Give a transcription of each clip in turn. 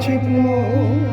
Тепло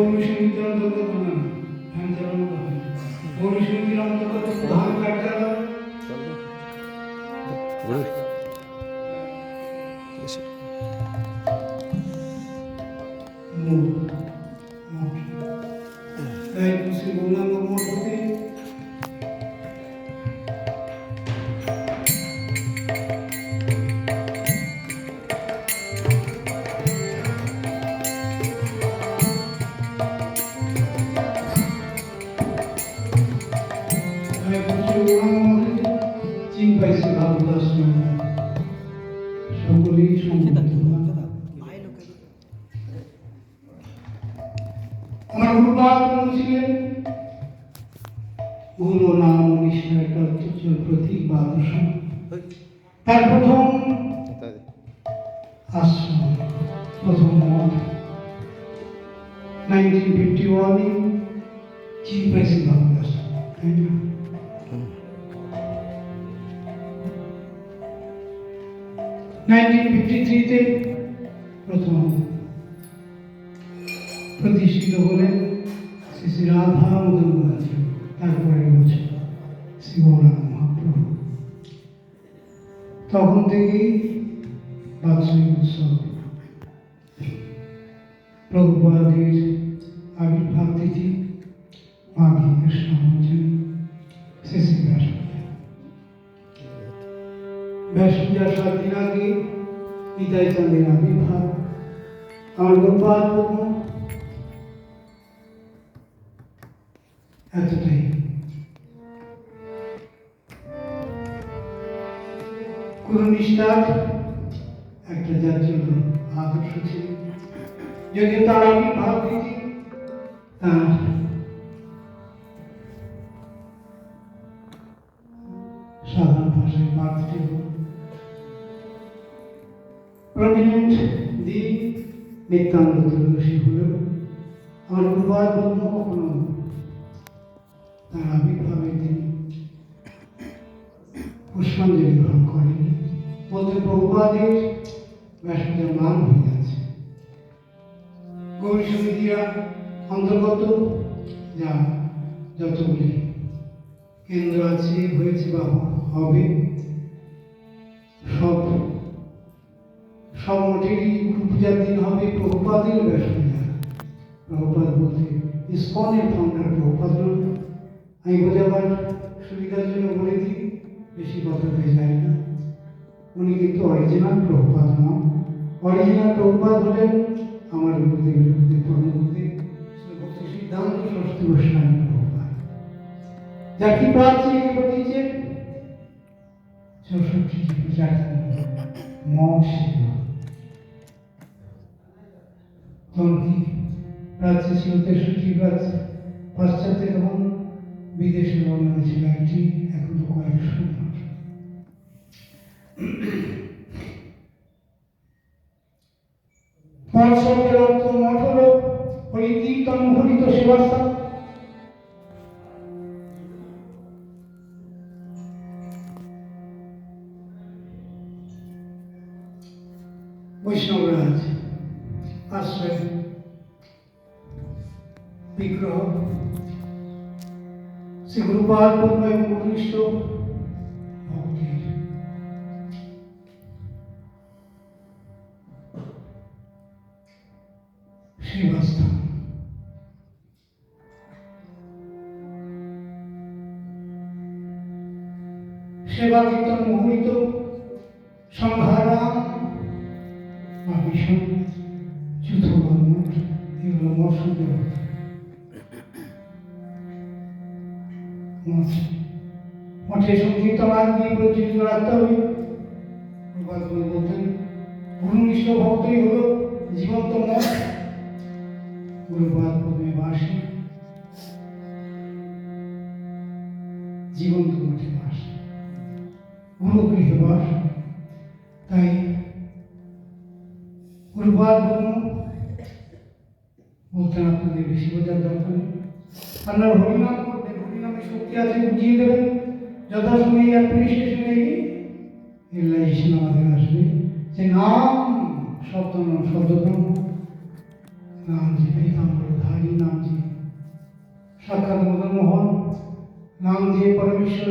গৌরী সমিতির অন্তর্গত না ধ্যান চালানো হবে গৌরী সমিতির অন্তর্গত প্রধান কার্যালয় চীন পাইছে বা আদর্শ তার প্রথম আশ্রম প্রথম মঠ নাইনটিন ফিফটি ওয়ানে চীন পাইছে ভারত আশ্রম তাই না ফিফটি প্রথম প্রতিষ্ঠিত হলেন শ্রী শ্রী রাধা মদন মুখার্জি তারপরে বছর গৌরাঙ্গ মহাপ্রভু। তখন থেকেই বাৎসরিক উৎসব। প্রভুপাদের চাঁদের আবির্ভাব আমার গোপাল এতটাই। কোন নিষ্ঠার একটা জন্য আদর্শ ছিল। যদিও তার আবির্ভাব দিতি তার নিত্যানন্দ ত্রয়োদশী হল আমার গুরুবার ব্রহ্ম কখনো তার আবির্ভাবের দিন পুষ্পাঞ্জলি গ্রহণ করেনি বলতে প্রভুপাদের ব্যাসদের মান হয়ে যাচ্ছে গৌরী সমিতিরা অন্তর্গত যা যতগুলি কেন্দ্র আছে, হয়েছে বা হবে, সব সব মোটেরই গুরু পূজার দিন হবে প্রভুপাদের ব্যাসপূজা প্রভুপাদ বলতে ইস্কনের ফাউন্ডার প্রভুপাদ নন। আমি বোঝাবার সুবিধার জন্য বলে দিই, বেশি কথাতে যায় না। উনি কিন্তু অরিজিনাল প্রভুপাদ নন। অরিজিনাল প্রভুপাদ হলেন আমার গুরুদেব গুরুদেব পরমগুরুদেব, শ্রী ভক্তি সিদ্ধান্ত ষষ্ঠী গোস্বামী প্রভুপাদ। যা কি পাচ্ছে কি বলছে চৌষট্টি প্রচার মঠ ছিল রাজ্যে প্রাচ্য ছিল তেষট্টি প্রাচ্য পাশ্চাত্যে তখন বিদেশে বর্ণনা ছিল একটি এখন তো কয়েকশো শব্দের অর্থ মঠ হল হরিকীর্তন হরিত সেবাস্থান আশ্রয় বিগ্রহ শ্রী গুরুপাদ পূর্ণ উৎকৃষ্ট ভক্তির সেবা কীর্তন মুহুরিত সংহারাম মঠ সংকীর্তন আগ দিয়ে রাখতে হবে বলতেন গুরুনিষ্ঠ ভক্তই হলো জীবন্ত মঠ গুরুপাদ পদ্মে বাসী জীবন্ত মঠে বাস গুরু গৃহে বাস তাই ব্রহ্ম বলতেন আপনাদের বেশি বোঝার দরকার নেই। আপনার হরিনাম করবেন হরিনামে শক্তি আছে দেবেন। যথাসময়ে আমাদের আসবে। নাম শব্দ নাম শব্দ ব্রহ্ম নাম যে নাম যে সাক্ষাৎ মদন মোহন নাম যে পরমেশ্বর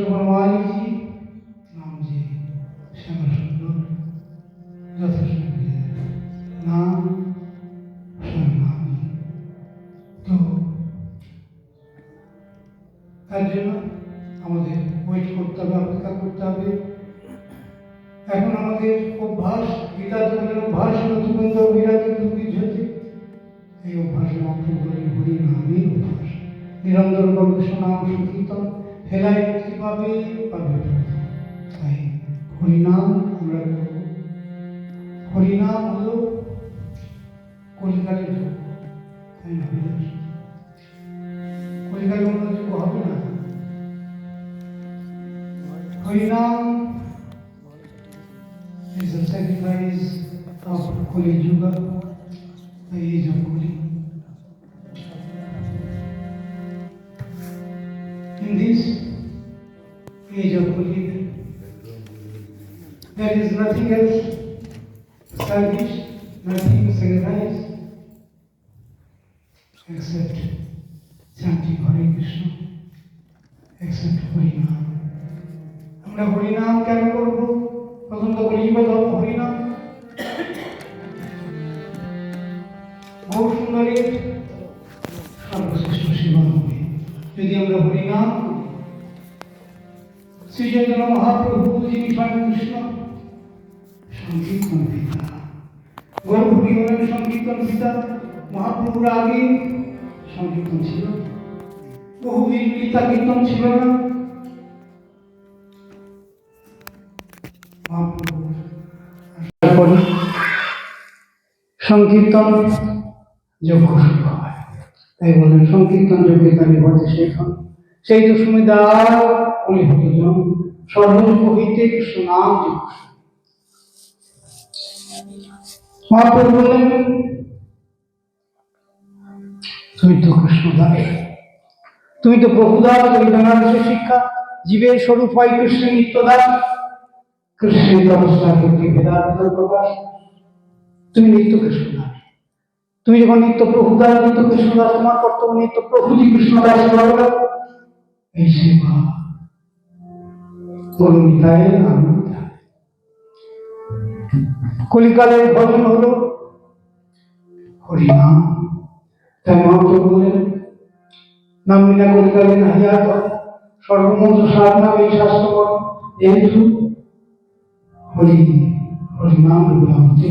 জন্য আমাদের ওয়েট করতে হবে, অপেক্ষা করতে হবে। এখন আমাদের অভ্যাস গীতা তোমাদের অভ্যাস নতুনন্দ বিরাতে দুর্বীজ হচ্ছে এই অভ্যাসে মন্ত্রগুলি হরি নামের অভ্যাস। নিরন্তর নাম সংকীর্তন ফেলায় মুক্তি পাবে পাবে তাই হরিনাম আমরা করব। হরিনাম হলো কলিকালের যুগ, তাই না? কলিকালে অন্য যুগ হবে না? Harinam is the sacrifice of Kali Yuga, the age of Kali. In this age of Kuli. there is nothing else, service, nothing sacrifice. Gour সুন্দরের সর্বশ্রেষ্ঠ সেবা হবে। যদি আমরা হরিনাম করি শ্রী চৈতন্য মহাপ্রভু, যিনি স্বয়ং কৃষ্ণ, সংকীর্তন পিতা। গৌরভূমি হলেন সংকীর্তন পিতা, মহাপ্রভুর আগে সংকীর্তন ছিল বহু বীর গীতা কীর্তন ছিল না। সংকীর্তন হয় তাই বলেন, সংকীর্তন যোগ্যে তারি ঘটে শেখন সেই তো সুমিদার অলিভূতজন সর্বযুগ হইতে কৃষ্ণ নাম যোগ্য মহাপ্রভু বললেন, তুমি তো কৃষ্ণদাস। তুমি তো প্রভুদাস ওই বেনারসের শিক্ষা। জীবের স্বরূপ হয় কৃষ্ণের নিত্যদাস। কৃষ্ণের অবস্থা প্রকাশ। তুমি নিত্য কৃষ্ণদাস। তুমি যখন নিত্য প্রভুদাস নিত্য কৃষ্ণদাস তোমার কর্তব্য, নিত্য। এই সেবা করুণিতায় আনন্দিতায় কলিকালের ভজন হলো, হরিনাম। তাই মহাপ্রভু বললেন, নাম বিনা কলিকালে নাহিয়া করে সর্বমন্ত্র সাত নাম এই শাস্ত্র যেহেতু হরি, হরিনাম রূপাবতী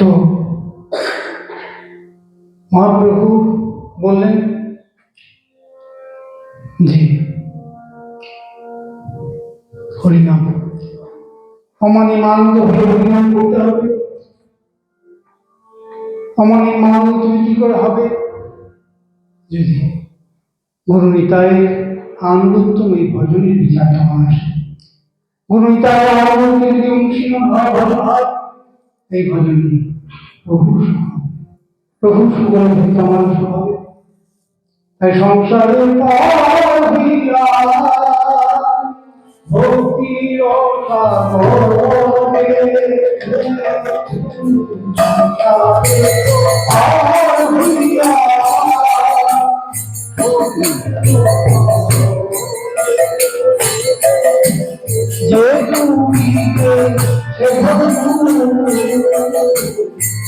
তো মহাপ্রভু বললেন যে হরিনাম। অমানি মানন্দ হয়ে হরিনাম করতে হবে। অমানি মানন্দ তুমি কি করে হবে? যদি গুরু আনন্দোত্তম এই ভজনের বিচার আসে। গুরু নিতাই আনন্দ যদি ভজন হয় এই ভজন প্রভু। প্রভু ভক্ত মানুষ হবে তাই সংসারে ভক্তি ও